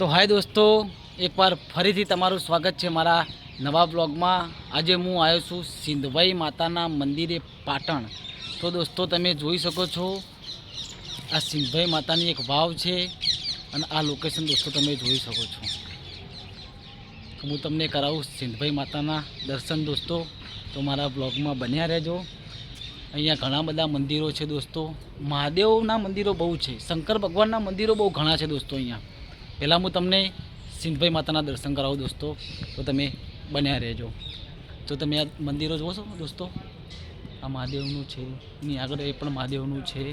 તો હાય દોસ્તો, એકવાર ફરીથી તમારું સ્વાગત છે મારા નવા બ્લોગમાં. આજે હું આવ્યો છું સિંધભાઈ માતાના મંદિરે પાટણ. તો દોસ્તો, તમે જોઈ શકો છો, આ સિંધભાઈ માતાની એક વાવ છે અને આ લોકેશન દોસ્તો તમે જોઈ શકો છો. તો હું તમને કરાવું સિંધભાઈ માતાના દર્શન દોસ્તો. તો મારા બ્લોગમાં બન્યા રહેજો. અહીંયા ઘણા બધા મંદિરો છે દોસ્તો. મહાદેવના મંદિરો બહુ છે. શંકર ભગવાનના મંદિરો બહુ ઘણા છે દોસ્તો અહીંયા. પહેલાં હું તમને સિંધભાઈ માતાના દર્શન કરાવું દોસ્તો. તો તમે બન્યા રહેજો. તો તમે આ મંદિરો જુઓ છો દોસ્તો? આ મહાદેવનું છે. એની આગળ એ પણ મહાદેવનું છે.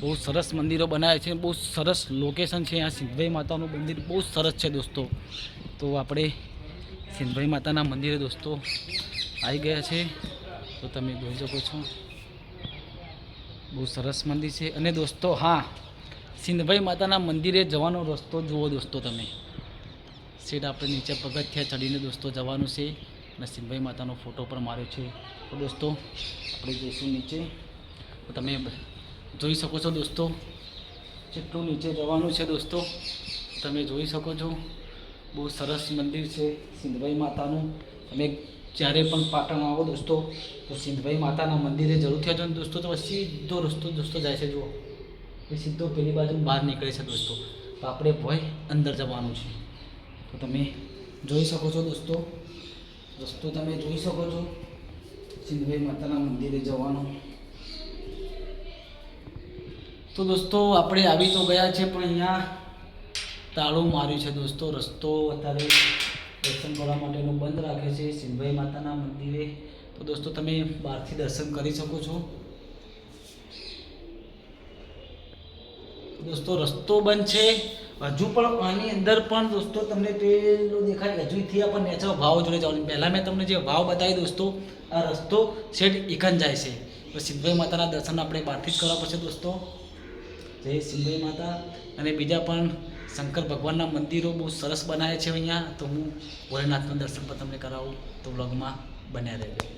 બહુ સરસ મંદિરો બનાવ્યા છે. બહુ સરસ લોકેશન છે. આ સિંધભાઈ માતાનું મંદિર બહુ સરસ છે દોસ્તો. તો આપણે સિંધભાઈ માતાના મંદિરે દોસ્તો આવી ગયા છે. તો તમે જોઈ શકો છો. બહુ સરસ મંદિર છે. અને દોસ્તો, હા સિંધભાઈ માતાના મંદિરે જવાનો રસ્તો જુઓ દોસ્તો તમે. સીટ આપણે નીચે પગથિયા ચડીને દોસ્તો જવાનું છે. અને સિંધભાઈ માતાનો ફોટો પણ માર્યો છે. તો દોસ્તો, આપણે જઈશું નીચે. તમે જોઈ શકો છો દોસ્તો, જેટલું નીચે જવાનું છે દોસ્તો, તમે જોઈ શકો છો. બહુ સરસ મંદિર છે સિંધભાઈ માતાનું. તમે જ્યારે પણ પાટણ આવો દોસ્તો, તો સિંધભાઈ માતાના મંદિરે જરૂરથી આવજો દોસ્તો. તો સીધો રસ્તો દોસ્તો જાય છે, જુઓ. એ સીધો પેલી બાજુ બહાર નીકળે છે. દોસ્તો તો આપણે ભોય અંદર જવાનું છે. તો તમે જોઈ શકો છો દોસ્તો. રસ્તો તમે જોઈ શકો છો સિંધભાઈ માતાના મંદિરે જવાનું. તો દોસ્તો, આપણે આવી તો ગયા છે, પણ અહીંયા તાળું માર્યું છે દોસ્તો. રસ્તો અત્યારે દર્શન કરવા માટેનો બંધ રાખે છે સિંધભાઈ માતાના મંદિરે. તો દોસ્તો, તમે બહારથી દર્શન કરી શકો છો. દોસ્તો, રસ્તો બંધ છે. હજુ પણ આની અંદર પણ દોસ્તો તમને પેલો દેખાય, હજુથી આપણને નેચરલ ભાવ જોડે જવાનું. પહેલાં મેં તમને જે ભાવ બતાવી દોસ્તો, આ રસ્તો છેટ એકન જાય છે. તો સિદ્ધભાઈ માતાના દર્શન આપણે બહારથી જ કરવા પડશે દોસ્તો. જય સિંધભાઈ માતા. અને બીજા પણ શંકર ભગવાનના મંદિરો બહુ સરસ બનાવ્યા છે અહીંયા. તો હું ભોલેનાથના દર્શન પણ તમને કરાવું. તો વ્લોગમાં બન્યા રહેજો.